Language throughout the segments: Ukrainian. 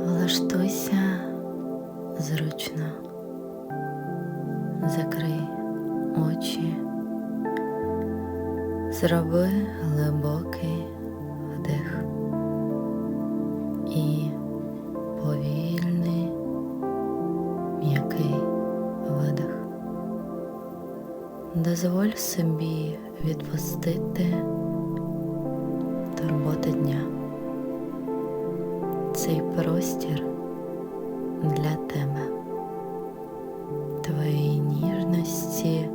Влаштуйся зручно, закрий очі, зроби Дозволь собі відпустити турботи дня. Цей простір для тебе, твоєї ніжності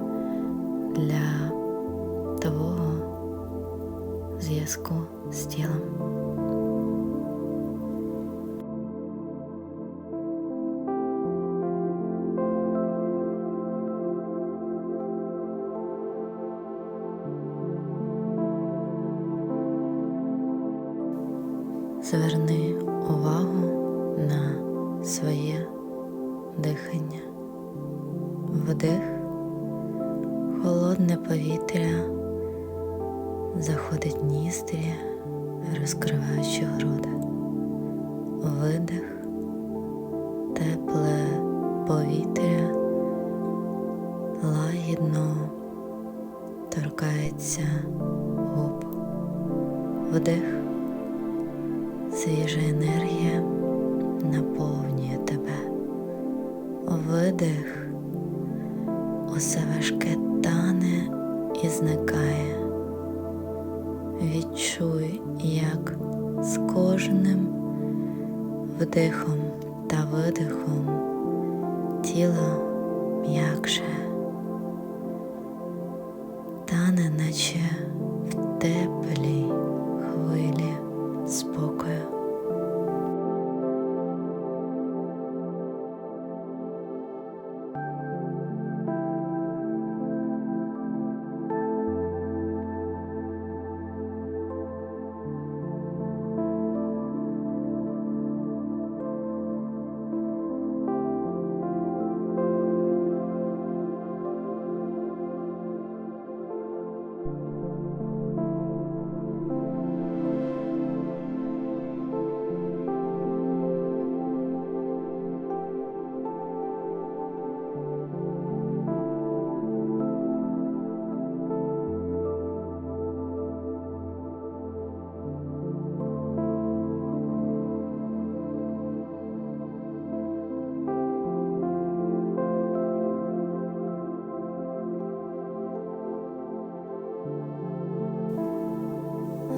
дихання. Вдих, холодне повітря заходить в ніздрі, розкриваючи груди. Видих, тепле повітря лагідно торкається губ. Вдих свіжа енергія наповнює тебе. Видих, усе важке тане і зникає. Відчуй, як з кожним вдихом та видихом тіло м'якше, тане, наче в теплій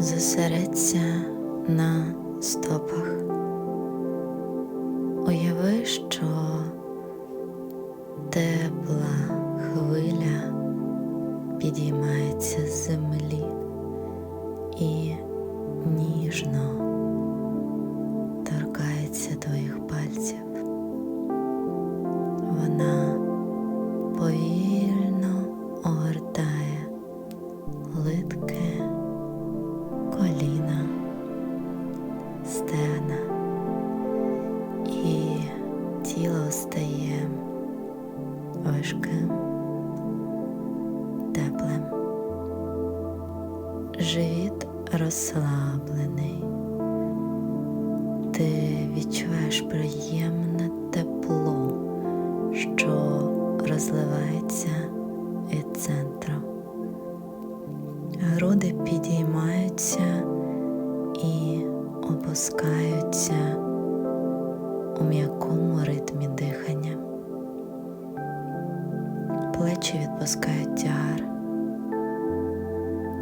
Зосередься на стопах. І опускаються у м'якому ритмі дихання. Плечі відпускають тягар.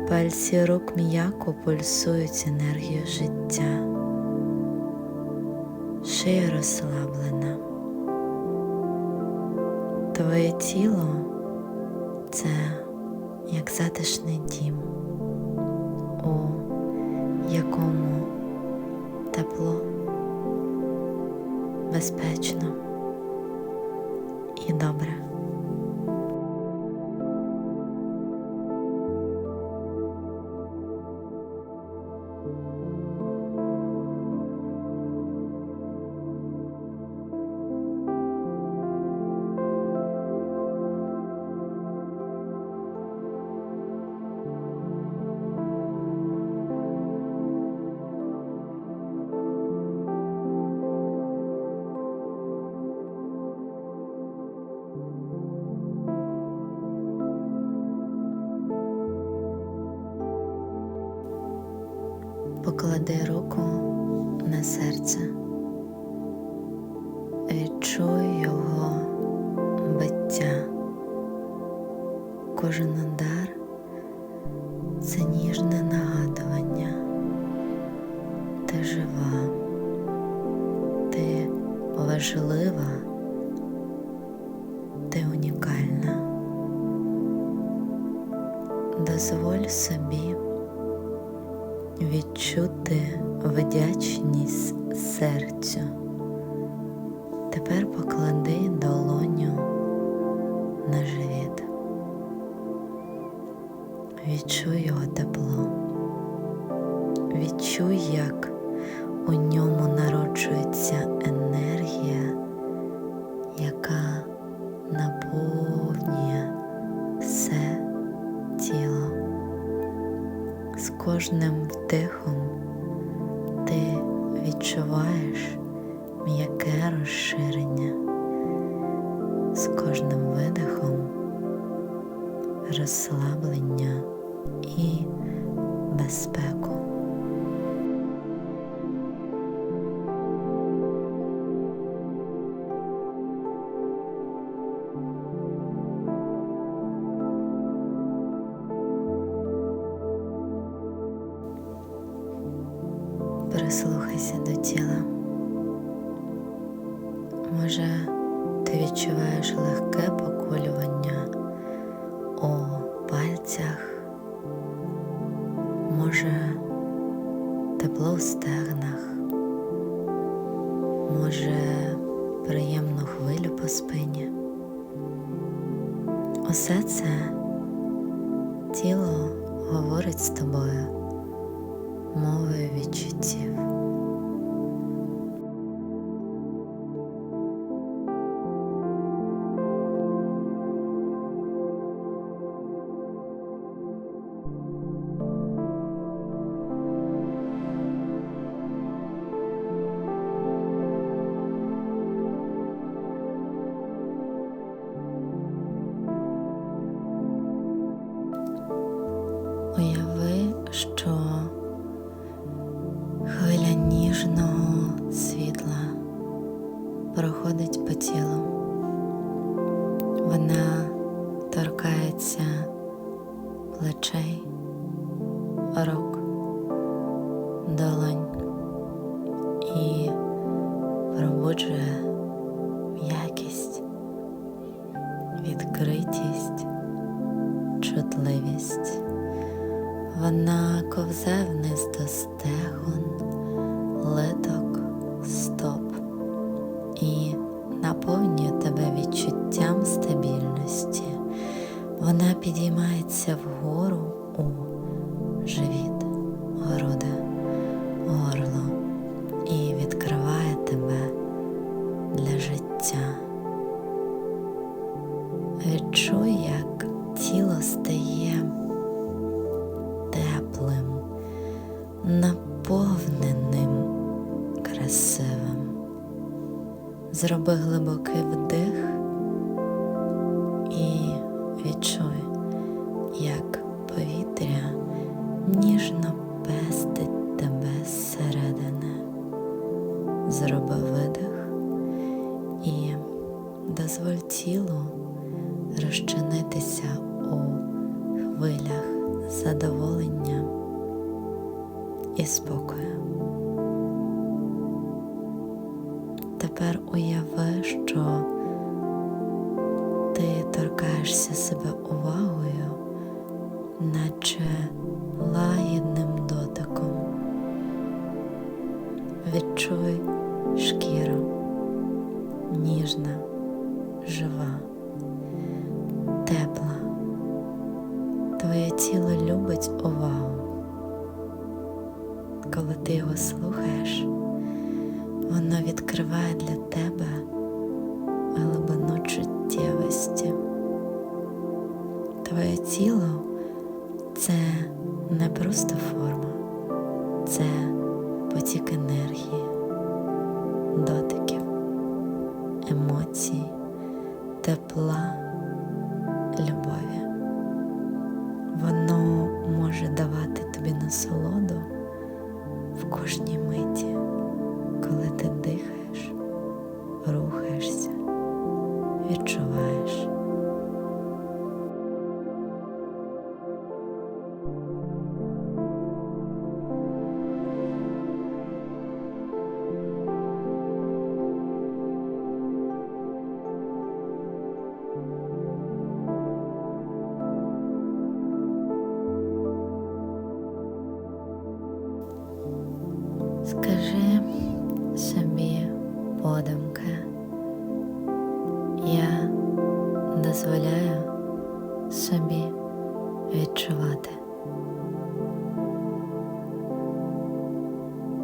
Пальці рук м'яко пульсують енергію життя. Шия розслаблена. Твоє тіло це як затишний дім, якому тепло, безпечно і добре. Поклади руку на серце, відчуй його биття. Кожен удар відчути вдячність серцю. Тепер поклади долоню на живіт. Відчуй його тепло. Відчуй, як у ньому народжується енергія, яка наповнює все тіло. З кожним кожним видихом розслаблення і безпеку. У пальцях, може, тепло в стегнах, може, приємну хвилю по спині. Усе це тіло говорить з тобою мовою відчуттів. Пробуджує м'якість, відкритість, чутливість. Вона ковзе вниз до стегон, литок, стоп Зроби глибокий вдих і відчуй, як повітря ніжно пестить тебе зсередини. Зроби видих і дозволь тілу розчинитися у хвилях задоволення і спокою. Тепер уяви, що ти торкаєшся себе увагою, наче лагідним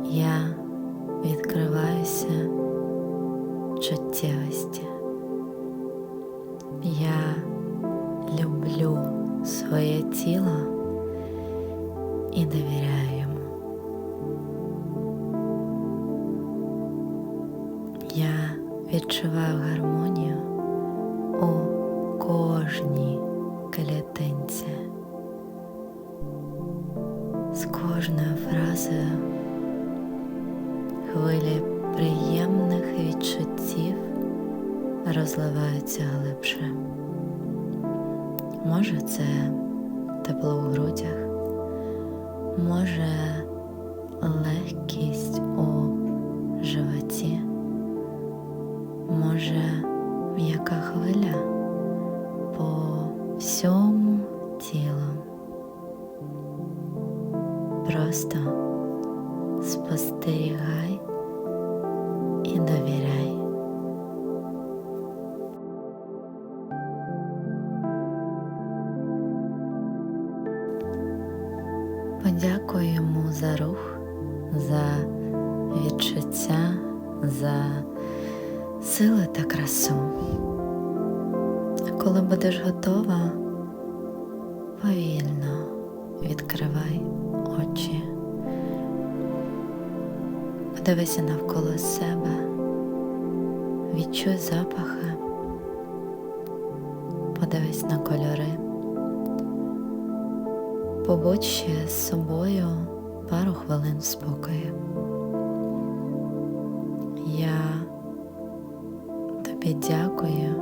Я розливаються глибше. Може, це тепло у грудях, може легкість у животі, може м'яка хвиля по всьому тілу. Просто спостерігай і довіряй. Подякуй йому за рух, за відчуття, за сили та красу. Коли будеш готова, повільно відкривай очі. Подивися навколо себе, відчуй запахи, подивись на кольори. Побудь ще з собою пару хвилин спокою. Я тобі дякую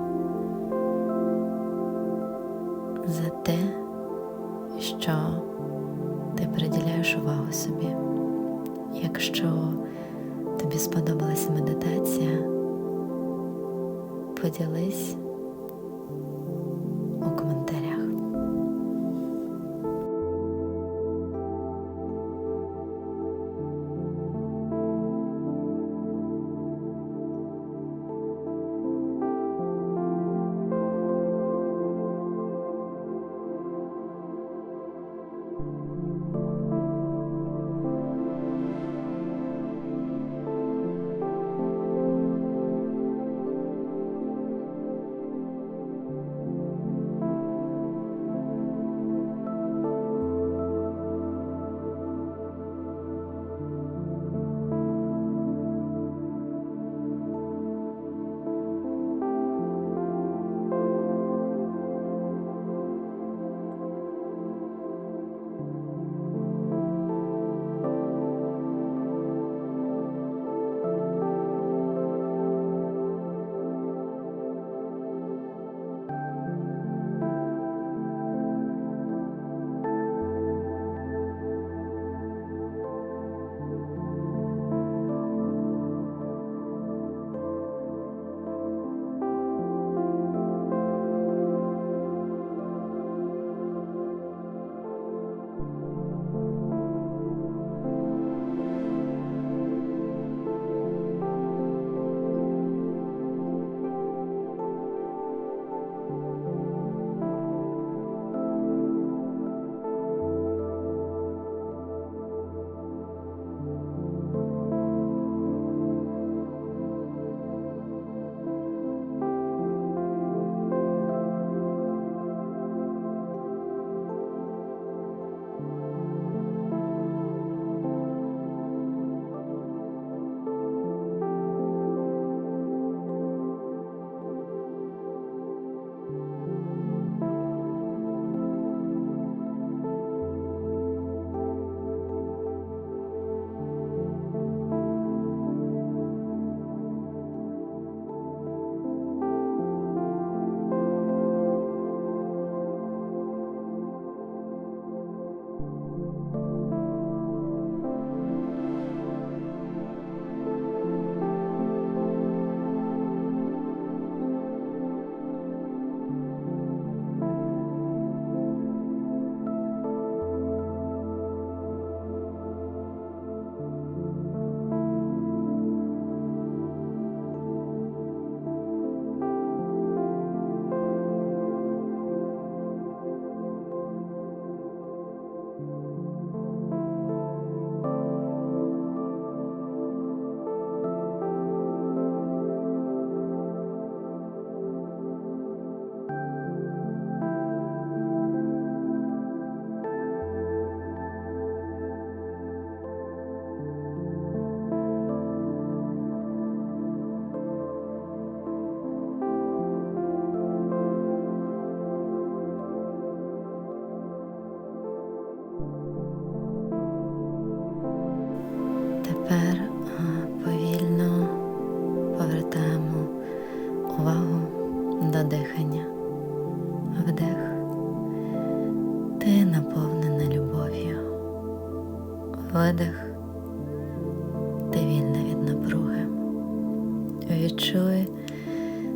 Відчуй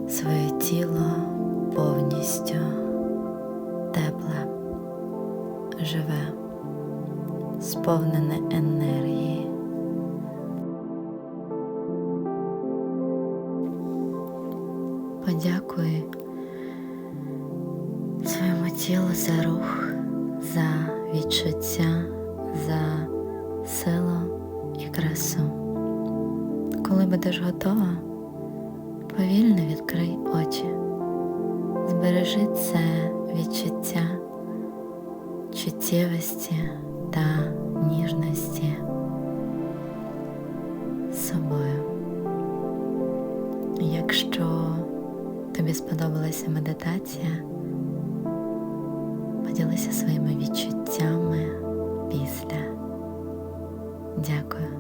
своє тіло повністю тепле, живе, сповнене енергії. збережи це відчуття чуттєвості та ніжності з собою. Якщо тобі сподобалася медитація, поділися своїми відчуттями після. Дякую.